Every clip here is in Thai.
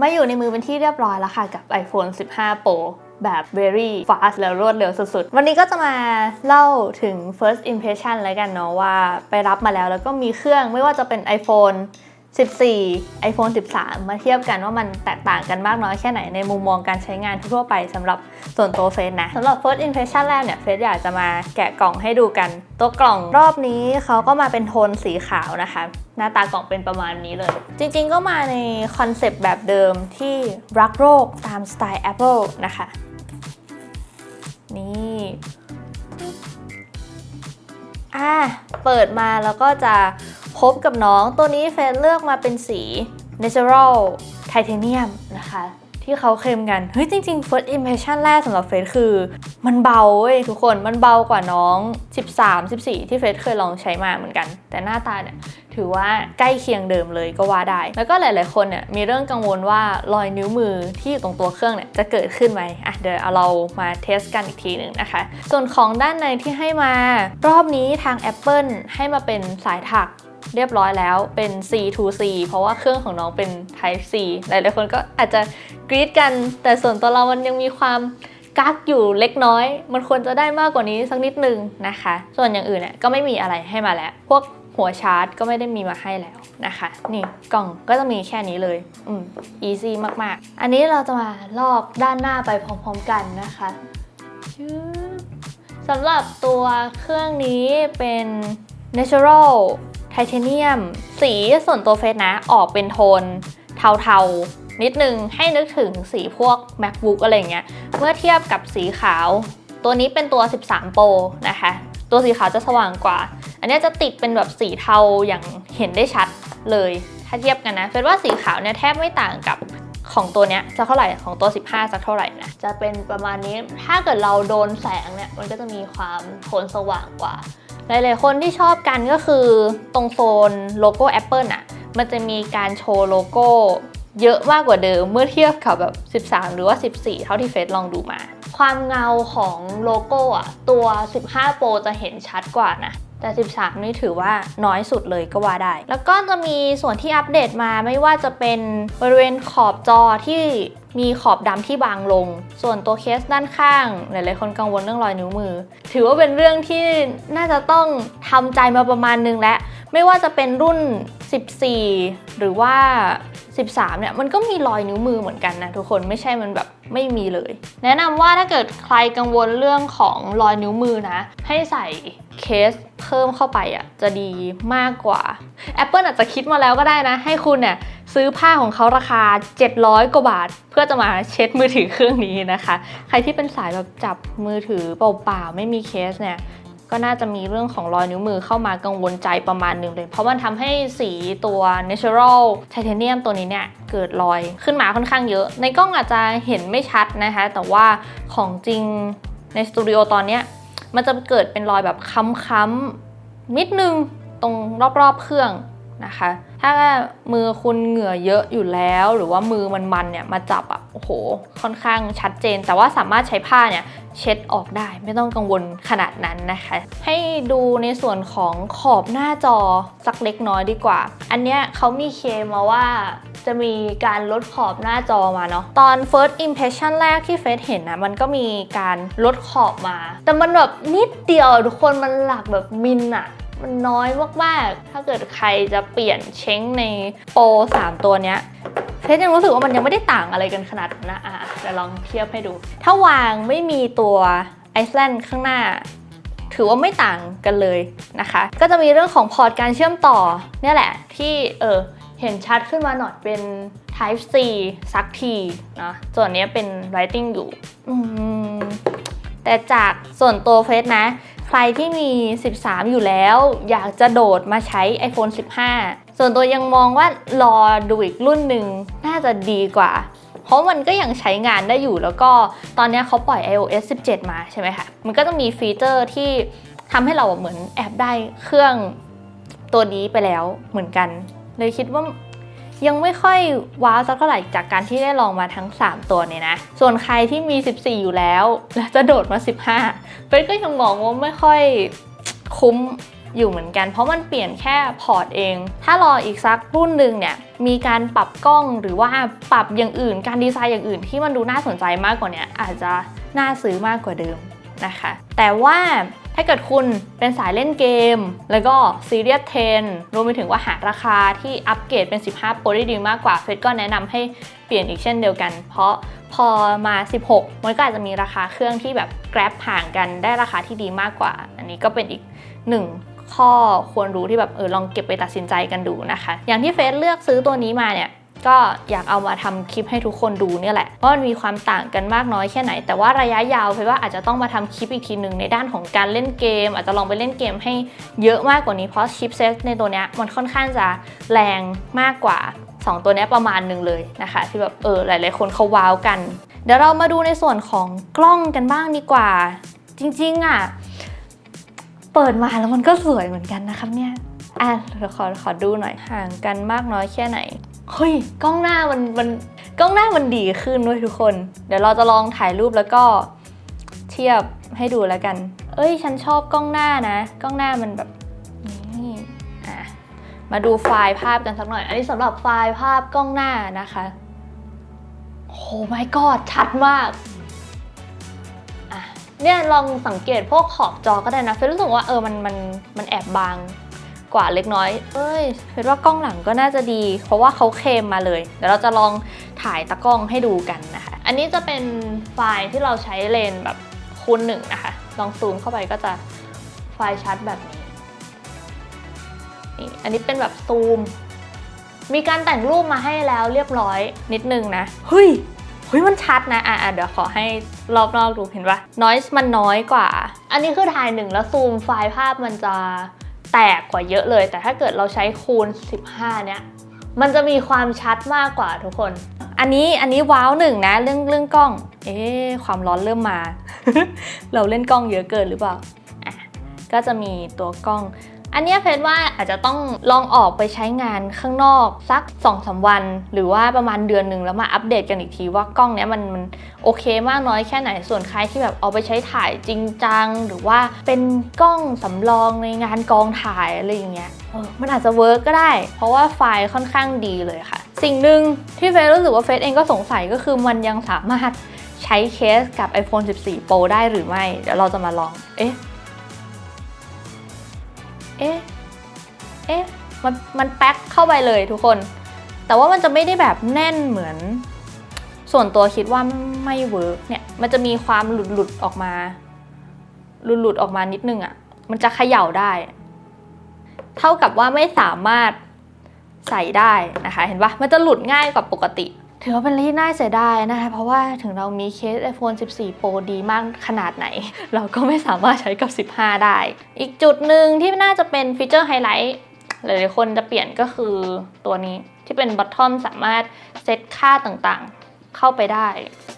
มาอยู่ในมือเป็นที่เรียบร้อยแล้วค่ะ กับ iPhone 15 Pro แบบ very fast แล้วรวดเร็วสุดๆ วันนี้ก็จะมาเล่าถึง first impression แล้วกันเนาะว่าไปรับมาแล้วแล้วก็มีเครื่องไม่ว่าจะเป็น iPhone 14 iPhone 13 มาเทียบกันว่ามันแตกต่างกันมากน้อยแค่ไหนในมุมมองการใช้งานทั่วไปสำหรับส่วนตัวเฟซนะสำหรับ first impression แรกเนี่ยเฟซอยากจะมาแกะกล่องให้ดูกัน ตัวกล่องรอบนี้เขาก็มาเป็นโทนสีขาวนะคะ หน้าตากล่องเป็นประมาณนี้เลย จริงๆก็มาในคอนเซปต์แบบเดิมที่รักโรคตามสไตล์ Apple นะคะ นี่อะเปิดมาแล้วก็จะ พบกับน้องตัวนี้เฟนเลือกมาเป็นสี Natural Titanium นะคะ ที่เขาเคลมกัน เฮ้ย จริง ๆ first impression แรกสำหรับเฟสคือ มันเบาเว้ยทุกคนมันเบากว่าน้อง 13 14 ที่เฟสเคยลองใช้มาเหมือนกัน แต่หน้าตาเนี่ยถือว่าใกล้เคียงเดิมเลยก็ว่าได้ แล้วก็หลาย ๆ คนเนี่ยมีเรื่องกังวลว่ารอยนิ้วมือที่อยู่ตรงตัวเครื่องเนี่ยจะเกิดขึ้นไหมอะเดี๋ยวเอาเรามาเทสกันอีกทีหนึ่งนะคะ ส่วนของด้านในที่ให้มารอบนี้ทาง Apple ให้มาเป็นสายถัก เรียบร้อยแล้วเป็น C to C เพราะว่าเครื่องของน้องเป็น Type C หลายๆคนก็อาจจะกรี๊ดกัน แต่ส่วนตัวเรามันยังมีความกักอยู่เล็กน้อย มันควรจะได้มากกว่านี้สักนิดนึงนะคะ ส่วนอย่างอื่นเนี่ยก็ไม่มีอะไรให้มาแล้ว พวกหัวชาร์จก็ไม่ได้มีมาให้แล้วนะคะ นี่กล่องก็จะมีแค่นี้เลย อืม easy มากๆ อันนี้เราจะมาลอกด้านหน้าไปพร้อมๆกันนะคะชืบสำหรับตัวเครื่องนี้เป็น natural ไทเทเนียม สีส่วนตัวเฟสนะออกเป็นโทนเทาๆ นิดนึงให้นึกถึงสีพวก macbook อะไรเงี้ย เมื่อเทียบกับสีขาว ตัวนี้เป็นตัว 13 Pro นะคะ ตัวสีขาวจะสว่างกว่า อันนี้จะติดเป็นแบบสีเทาอย่างเห็นได้ชัดเลย ถ้าเทียบกันนะเฟสว่าสีขาวเนี่ยแทบไม่ต่างกับของตัวเนี้ยจะเท่าไหร่ของตัว 15สักเท่าไหร่นะจะเป็นประมาณนี้ถ้าเกิดเราโดนแสงเนี่ยมันก็จะมีความโทนสว่างกว่า หลายๆคนที่ชอบกันก็คือตรงโซนโลโก้ Apple อะมันจะมีการโชว์โลโก้เยอะมากกว่าเดิมเมื่อเทียบกับแบบ 13 หรือว่า 14 เท่าที่เฟซลองดูมา ความเงาของโลโก้อะตัว 15 Pro จะเห็นชัดกว่านะ แต่ 13 นี่ถือว่าน้อยสุดเลยก็ว่าได้ แล้วก็จะมีส่วนที่อัปเดตมาไม่ว่าจะเป็นบริเวณขอบจอที่มีขอบดำที่บางลง ส่วนตัวเคสด้านข้าง หลายๆ คนกังวลเรื่องรอยนิ้วมือ ถือว่าเป็นเรื่องที่น่าจะต้องทำใจมาประมาณนึงแล้วไม่ว่าจะเป็นรุ่น 14 หรือว่า 13 เนี่ยมันก็มีรอยนิ้วมือเหมือนกันนะทุกคนไม่ใช่มันแบบไม่มีเลย แนะนำว่าถ้าเกิดใครกังวลเรื่องของรอยนิ้วมือนะ ให้ใส่เคสเพิ่มเข้าไปอะจะดีมากกว่า Apple อาจจะคิดมาแล้วก็ได้นะ ให้คุณเนี่ยซื้อผ้าของเขาราคา 700 กว่าบาท เพื่อจะมาเช็ดมือถือเครื่องนี้นะคะ ใครที่เป็นสายแบบจับมือถือเปล่าๆไม่มีเคสเนี่ย ก็น่าจะมีเรื่องของรอยนิ้วมือเข้ามากังวลใจประมาณหนึ่งเลย เพราะมันทำให้สีตัว natural titanium ตัวนี้เนี่ยเกิดรอยขึ้นมาค่อนข้างเยอะ ในกล้องอาจจะเห็นไม่ชัดนะคะ แต่ว่าของจริงในสตูดิโอตอนเนี้ยมันจะเกิดเป็นรอยแบบค้ำๆนิดนึงตรงรอบๆเครื่อง นะคะ ถ้ามือคุณเหงื่อเยอะอยู่แล้ว หรือว่ามือมันมันเนี่ยมาจับอะ่ะโอ้โห ค่อนข้างชัดเจน แต่ว่าสามารถใช้ผ้าเนี่ยเช็ดออกได้ ไม่ต้องกังวลขนาดนั้นนะคะ ให้ดูในส่วนของขอบหน้าจอสักเล็กน้อยดีกว่า อันเนี้ยเขามีเคมมาว่าจะมีการลดขอบหน้าจอมาเนาะตอน first impression แรกที่เฟซเห็นนะมันก็มีการลดขอบมา แต่มันแบบนิดเดียวทุกคนมันหลักแบบมิลอะ มันน้อยมากๆ ถ้าเกิดใครจะเปลี่ยนเช้งในโปร3ตัวเนี้ยเฟซยังรู้สึกว่ามันยังไม่ได้ต่างอะไรกันขนาดนั้นนะอะเดี๋ยวลองเทียบให้ดู ถ้าวางไม่มีตัวไอซ์แลนด์ข้างหน้า ถือว่าไม่ต่างกันเลยนะคะ ก็จะมีเรื่องของพอร์ตการเชื่อมต่อเนี่ยแหละที่เออเห็นชัดขึ้นมาหน่อยเป็น Type C สักทีนะส่วนนี้เป็น Writing อยู่แต่จากส่วนตัวเฟซนะ ใครที่มี 13 อยู่แล้ว อยากจะโดดมาใช้ iPhone 15 ส่วนตัวยังมองว่ารอดูอีกรุ่นหนึ่งน่าจะดีกว่า เพราะมันก็ยังใช้งานได้อยู่แล้วก็ตอนนี้เขาปล่อย iOS 17 มาใช่ไหมคะ มันก็จะมีฟีเจอร์ที่ทำให้เราเหมือนแอบได้เครื่องตัวนี้ไปแล้วเหมือนกัน เลยคิดว่า ยังไม่ค่อยว้าวสักเท่าไหร่จากการที่ได้ลองมาทั้ง 3 ตัวเนี่ยนะ ส่วนใครที่มี 14 อยู่แล้ว แล้วจะโดดมา 15เฟซก็ยังมองว่าไม่ค่อยคุ้มอยู่เหมือนกัน เพราะมันเปลี่ยนแค่พอร์ตเอง ถ้ารออีกสักรุ่นหนึ่งเนี่ยมีการปรับกล้องหรือว่าปรับอย่างอื่น การดีไซน์อย่างอื่นที่มันดูน่าสนใจมากกว่านี้อาจจะน่าซื้อมากกว่าเดิมนะคะ แต่ว่า ถ้าเกิดคุณเป็นสายเล่นเกม แล้วก็ซีเรียส10รวมไปถึงว่าหาราคาที่อัปเกรดเป็น 15 Pro ได้ดีมากกว่าเฟซก็แนะนำให้เปลี่ยนอีกเช่นเดียวกัน เพราะพอมา 16 มันก็อาจจะมีราคาเครื่องที่แบบแกร็บห่างกันได้ราคาที่ดีมากกว่า อันนี้ก็เป็นอีกหนึ่งข้อควรรู้ที่แบบเออลองเก็บไปตัดสินใจกันดูนะคะ อย่างที่เฟซเลือกซื้อตัวนี้มาเนี่ย ก็อยากเอามาทำคลิปให้ทุกคนดูเนี่ยแหละว่ามันมีความต่างกันมากน้อยแค่ไหน แต่ว่าระยะยาวเพราะว่าอาจจะต้องมาทำคลิปอีกทีหนึ่งในด้านของการเล่นเกม อาจจะลองไปเล่นเกมให้เยอะมากกว่านี้เพราะชิปเซตในตัวเนี้ยมันค่อนข้างจะแรงมากกว่า 2 ตัวนี้ประมาณหนึ่งเลยนะคะ ที่แบบเออหลาย ๆ คนเขาว้าวกัน เดี๋ยวเรามาดูในส่วนของกล้องกันบ้างดีกว่า จริง ๆอะเปิดมาแล้วมันก็สวยเหมือนกันนะครับเนี่ยอะเดี๋ยวขอขอดูหน่อยห่างกันมากน้อยแค่ไหน เฮ้ยกล้องหน้ามันมันกล้องหน้ามันดีขึ้นด้วยทุกคน เดี๋ยวเราจะลองถ่ายรูปแล้วก็เทียบให้ดูแล้วกัน เอ้ย ฉันชอบกล้องหน้านะ กล้องหน้ามันแบบนี่อะมาดูไฟล์ภาพกันสักหน่อย อันนี้สำหรับไฟล์ภาพกล้องหน้านะคะโอ้ my god ชัดมากอะเนี่ยลองสังเกตพวกขอบจอก็ได้นะเฟยรู้สึกว่าเออมันมันมันแอบบาง กว่าเล็กน้อย เอ้ยเฟยว่ากล้องหลังก็น่าจะดี เพราะว่าเขาเคลมมาเลย เดี๋ยวเราจะลองถ่ายตะกล้องให้ดูกันนะคะ อันนี้จะเป็นไฟล์ที่เราใช้เลนส์แบบคูณหนึ่งนะคะ ลองซูมเข้าไปก็จะไฟล์ชัดแบบนี้นี่ อันนี้เป็นแบบซูม มีการแต่งรูปมาให้แล้วเรียบร้อยนิดนึงนะ เฮ้ย เฮ้ยมันชัดนะ อะอะเดี๋ยวขอให้รอบนอกดูเห็นปะ noise มันน้อยกว่า อันนี้คือถ่ายหนึ่งแล้วซูมไฟล์ภาพมันจะ แตกกว่าเยอะเลย แต่ถ้าเกิดเราใช้คูณ 15 เนี่ย มันจะมีความชัดมากกว่าทุกคน อันนี้อันนี้ว้าวหนึ่งนะเรื่องเรื่องกล้อง เอ๊ความร้อนเริ่มมา เราเล่นกล้องเยอะเกินหรือเปล่าอะก็จะมีตัวกล้อง อันนี้เพจว่าอาจจะต้องลองออกไปใช้งานข้างนอกสัก2อสวัน หรือว่าประมาณเดือนหนึ่งแล้วมาอัปเดตกันอีกทีว่ากล้องเนี้ยมันมันโอเคมากน้อยแค่ไหนส่วนใครที่แบบเอาไปใช้ถ่ายจริงจัง หรือว่าเป็นกล้องสำรองในงานกองถ่ายอะไรอย่างเงี้ยมันอาจจะเวิร์กก็ได้ เพราะว่าไฟล์ค่อนข้างดีเลยค่ะ สิ่งหนึ่งที่เฟซรู้สึกว่าเฟซเองก็สงสัยก็คือมันยังสามารถใช้เคสกับ iPhone 14 Pro ได้หรือไม่ เดี๋ยวเราจะมาลอง เอ๊ะ เอ๊ะ เอ๊ะ มันมันแป๊กเข้าไปเลยทุกคน แต่ว่ามันจะไม่ได้แบบแน่นเหมือน ส่วนตัวคิดว่าไม่เวิร์กเนี่ย มันจะมีความหลุดหลุดออกมา หลุดหลุดออกมานิดนึงอะ่ะ มันจะเขย่าได้ เท่ากับว่าไม่สามารถใส่ได้นะคะ เห็นปะมันจะหลุดง่ายกว่าปกติ ถือว่าเป็นเรื่องที่น่าเสียดายนะคะ เพราะว่าถึงเรามีเคส iPhone 14 Pro ดีมากขนาดไหน เราก็ไม่สามารถใช้กับ 15 ได้ อีกจุดหนึ่งที่น่าจะเป็นฟีเจอร์ไฮไลท์หลายๆคนจะเปลี่ยนก็คือตัวนี้ที่เป็นบัตทอมสามารถเซตค่าต่างๆ เข้าไปได้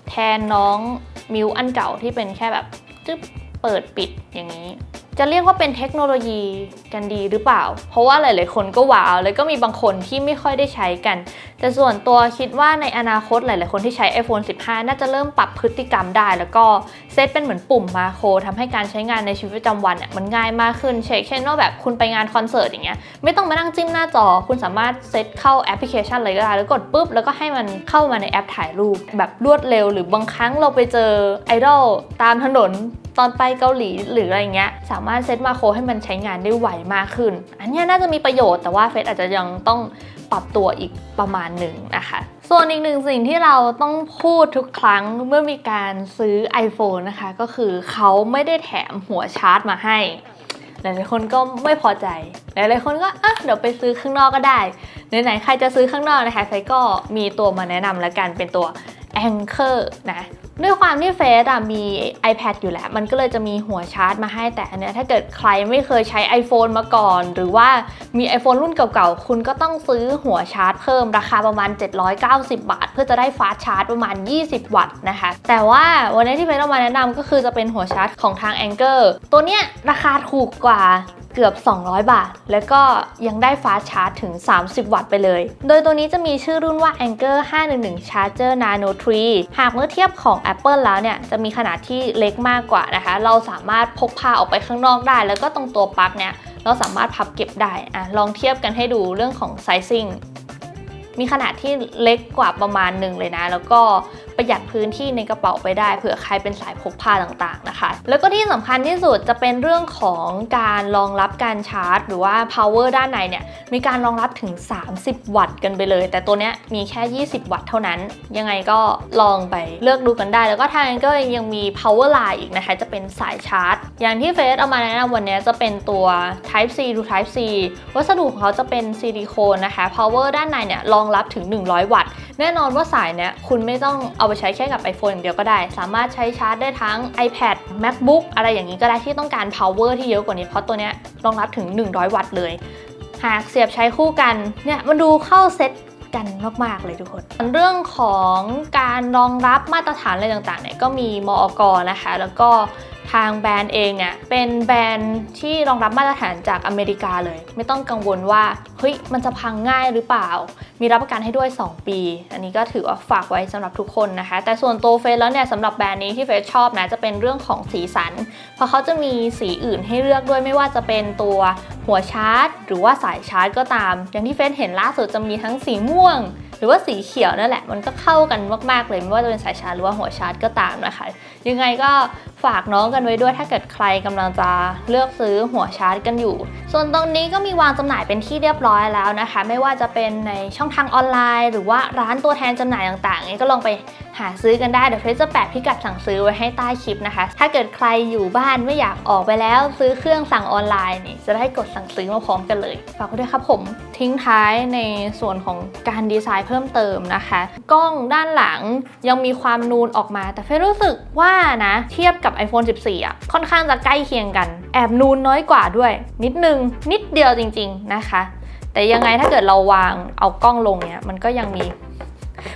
แทนน้องมิวอันเก่าที่เป็นแค่แบบจึ๊บเปิดปิดอย่างนี้ จะเรียกว่าเป็นเทคโนโลยีกันดีหรือเปล่า เพราะว่าหลาย ๆ คนก็ว้าว แล้วก็มีบางคนที่ไม่ค่อยได้ใช้กัน แต่ส่วนตัวคิดว่าในอนาคตหลาย ๆ คนที่ใช้ iPhone 15 น่าจะเริ่มปรับพฤติกรรมได้ แล้วก็เซตเป็นเหมือนปุ่มมาโครทำให้การใช้งานในชีวิตประจำวันเนี่ยมันง่ายมากขึ้น เช่นเช่นว่าแบบคุณไปงานคอนเสิร์ตอย่างเงี้ย ไม่ต้องมานั่งจิ้มหน้าจอ คุณสามารถเซตเข้าแอปพลิเคชันเลยก็ได้ แล้วกดปุ๊บ แล้วก็ให้มันเข้ามาในแอปถ่ายรูป แบบรวดเร็ว หรือบางครั้งเราไปเจอไอดอลตามถนนตอนไปเกาหลีหรืออะไรเงี้ยสามารถเซตมาโครให้มันใช้งานได้ไวมากขึ้น อันนี้น่าจะมีประโยชน์แต่ว่าเฟซอาจจะยังต้องปรับตัวอีกประมาณหนึ่งนะคะ ส่วนอีกหนึ่งสิ่งที่เราต้องพูดทุกครั้งเมื่อมีการซื้อ iPhone นะคะ ก็คือเขาไม่ได้แถมหัวชาร์จมาให้ หลายๆคนก็ไม่พอใจ หลายๆคนก็อะเดี๋ยวไปซื้อข้างนอกก็ได้ ไหนๆใครจะซื้อข้างนอกนะคะไฟก็มีตัวมาแนะนำแล้วกันเป็นตัว Anchor นะ ด้วยความที่เฟซอะมี iPad อยู่แล้ว มันก็เลยจะมีหัวชาร์จมาให้แต่อันเนี้ยถ้าเกิดใครไม่เคยใช้ iPhone มาก่อน หรือว่ามี iPhone รุ่นเก่าๆ คุณก็ต้องซื้อหัวชาร์จเพิ่มราคาประมาณ 790 บาท เพื่อจะได้ฟาสชาร์จประมาณ 20 วัตต์นะคะ แต่ว่าวันนี้ที่เฟซเอามาแนะนำก็คือจะเป็นหัวชาร์จของทาง Anchor ตัวเนี้ยราคาถูกกว่า เกือบ 200 บาท แล้วก็ยังได้ฟ้าชาร์จถึง 30 วัตต์ไปเลย โดยตัวนี้จะมีชื่อรุ่นว่า Anchor 511 Charger Nano 3 หากเมื่อเทียบของ Apple แล้วเนี่ย จะมีขนาดที่เล็กมากกว่านะคะ เราสามารถพกพาออกไปข้างนอกได้ แล้วก็ตรงตัวปลั๊กเนี่ย เราสามารถพับเก็บได้อะลองเทียบกันให้ดูเรื่องของไซซิ่งมีขนาดที่เล็กกว่าประมาณหนึ่งเลยนะ แล้วก็ ประหยัดพื้นที่ในกระเป๋าไปได้เผื่อใครเป็นสายพกพาต่างๆนะคะ แล้วก็ที่สำคัญที่สุดจะเป็นเรื่องของการรองรับการชาร์จ หรือว่า power ด้านในเนี่ยมีการรองรับถึง 30 วัตต์กันไปเลย แต่ตัวเนี้ยมีแค่ 20 วัตต์เท่านั้น ยังไงก็ลองไปเลือกดูกันได้ แล้วก็ทางก็ยังมี power line อีกนะคะ จะเป็นสายชาร์จ อย่างที่เฟสเอามาแนะนำวันนี้จะเป็นตัว Type C to Type C วัสดุของเขาจะเป็นซิลิโคนนะคะ power ด้านในเนี่ยรองรับถึง 100 วัตต์ แน่นอนว่าสายเนี้ยคุณไม่ต้องเอาาไปใช้แค่กับ iPhone อย่างเดียวก็ได้ สามารถใช้ชาร์จได้ทั้ง iPad MacBook อะไรอย่างนี้ก็ได้ที่ต้องการ power ที่เยอะกว่านี้ เพราะตัวเนี้ยรองรับถึง 100 วัตต์เลย หากเสียบใช้คู่กันเนี่ยมันดูเข้าเซ็ตกันมาก ๆ เลยทุกคน เรื่องของการรองรับมาตรฐานอะไรต่างๆเนี่ยก็มีมอกนะคะ แล้วก็ทางแบรนด์เองเนี่ยเป็นแบรนด์ที่รองรับมาตรฐานจากอเมริกาเลย ไม่ต้องกังวลว่าเฮ้ยมันจะพังง่ายหรือเปล่า มีรับประกันให้ด้วย 2 ปี อันนี้ก็ถือว่าฝากไว้สำหรับทุกคนนะคะ แต่ส่วนตัวเฟซแล้วเนี่ยสำหรับแบรนด์นี้ที่เฟซชอบนะจะเป็นเรื่องของสีสัน เพราะเขาจะมีสีอื่นให้เลือกด้วยไม่ว่าจะเป็นตัวหัวชาร์จ หรือว่าสายชาร์จก็ตาม อย่างที่เฟซเห็นล่าสุดจะมีทั้งสีม่วง หรือว่าสีเขียวนั่นแหละมันก็เข้ากันมากๆเลยไม่ว่าจะเป็นสายชาร์จหรือว่าหัวชาร์จก็ตามนะคะ ยังไงก็ ฝากน้องกันไว้ด้วยถ้าเกิดใครกำลังจะเลือกซื้อหัวชาร์จกันอยู่ ส่วนตรงนี้ก็มีวางจำหน่ายเป็นที่เรียบร้อยแล้วนะคะ ไม่ว่าจะเป็นในช่องทางออนไลน์ หรือว่าร้านตัวแทนจำหน่ายต่างๆนี้ก็ลองไปหาซื้อกันได้ เดี๋ยวเฟซจะแปะพิกัดสั่งซื้อไว้ให้ใต้คลิปนะคะ ถ้าเกิดใครอยู่บ้านไม่อยากออกไปแล้วซื้อเครื่องสั่งออนไลน์นี่จะได้กดสั่งซื้อมาพร้อมกันเลย ฝากไว้ด้วยครับผมทิ้งท้ายในส่วนของการดีไซน์เพิ่มเติมนะคะ กล้องด้านหลังยังมีความนูนออกมา แต่เฟซรู้สึกว่านะเทียบกับ iPhone 14 อะ ค่อนข้างจะใกล้เคียงกัน แอบนูนน้อยกว่าด้วย นิดนึง นิดเดียวจริง ๆ นะคะ แต่ยังไงถ้าเกิดเราวางเอากล้องลงเนี่ย มันก็ยังมี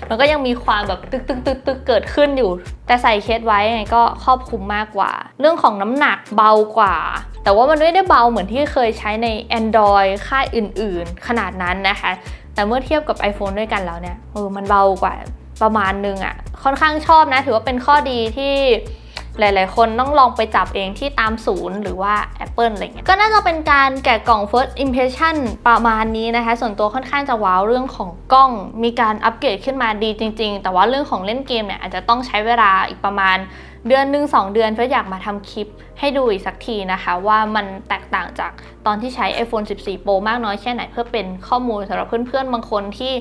มันก็ยังมีความแบบตึกตึกตึกตึกเกิดขึ้นอยู่ แต่ใส่เคสไว้ไงก็ครอบคลุมมากกว่า เรื่องของน้ำหนักเบากว่าแต่ว่ามันไม่ได้เบาเหมือนที่เคยใช้ใน Android ค่ายอื่นๆ ขนาดนั้นนะคะ แต่เมื่อเทียบกับ iPhone ด้วยกันแล้วเนี่ยเออมันเบากว่าประมาณนึงอะ่ะ ค่อนข้างชอบนะ ถือว่าเป็นข้อดีที่ หลาย ๆ คนต้องลองไปจับเองที่ตามศูนย์หรือว่า Apple อะไรเงี้ยก็น่าจะเป็นการแกะกล่อง first impression ประมาณนี้นะคะ ส่วนตัวค่อนข้างจะว้าวเรื่องของกล้อง มีการอัปเกรดขึ้นมาดีจริง ๆ แต่ว่าเรื่องของเล่นเกมเนี่ยอาจจะต้องใช้เวลาอีกประมาณเดือนหนึ่งสองเดือนเพื่ออยากมาทำคลิปให้ดูอีกสักทีนะคะ ว่ามันแตกต่างจากตอนที่ใช้ iPhone 14 Pro มากน้อยแค่ไหนเพื่อเป็นข้อมูลสำหรับเพื่อนๆบางคนที่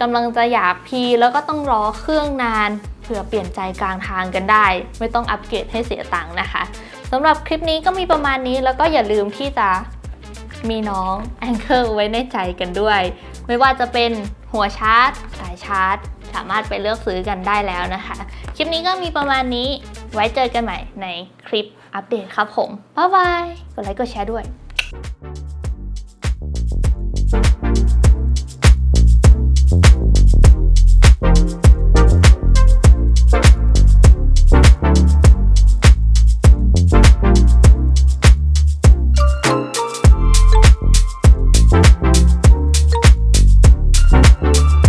กำลังจะอยากพีแล้วก็ต้องรอเครื่องนาน เผื่อเปลี่ยนใจกลางทางกันได้ ไม่ต้องอัปเกรดให้เสียตังค์นะคะสำหรับคลิปนี้ก็มีประมาณนี้แล้วก็อย่าลืมที่จะมีน้องแองเกิลไว้ในใจกันด้วย ไม่ว่าจะเป็นหัวชาร์จ สายชาร์จ สามารถไปเลือกซื้อกันได้แล้วนะคะ คลิปนี้ก็มีประมาณนี้ไว้เจอกันใหม่ในคลิปอัปเดตครับผม บ๊ายบาย กดไลค์กดแชร์ด้วย